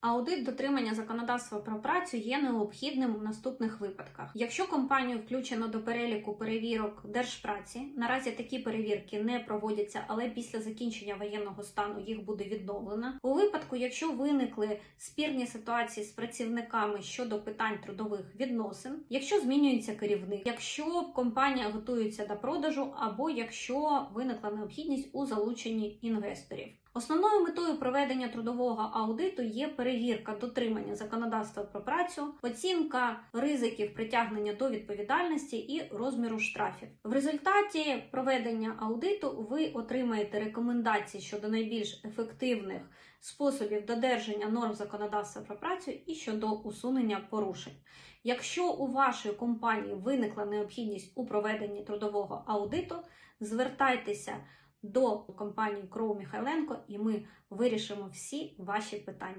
Аудит дотримання законодавства про працю є необхідним в наступних випадках. Якщо компанію включено до переліку перевірок держпраці, наразі такі перевірки не проводяться, але після закінчення воєнного стану їх буде відновлено. У випадку, якщо виникли спірні ситуації з працівниками щодо питань трудових відносин, якщо змінюється керівник, якщо компанія готується до продажу, або якщо виникла необхідність у залученні інвесторів. Основною метою проведення трудового аудиту є перевірка дотримання законодавства про працю, оцінка ризиків притягнення до відповідальності і розміру штрафів. В результаті проведення аудиту ви отримаєте рекомендації щодо найбільш ефективних способів додержання норм законодавства про працю і щодо усунення порушень. Якщо у вашої компанії виникла необхідність у проведенні трудового аудиту, звертайтеся до компанії Кроу Михайленко, і ми вирішимо всі ваші питання.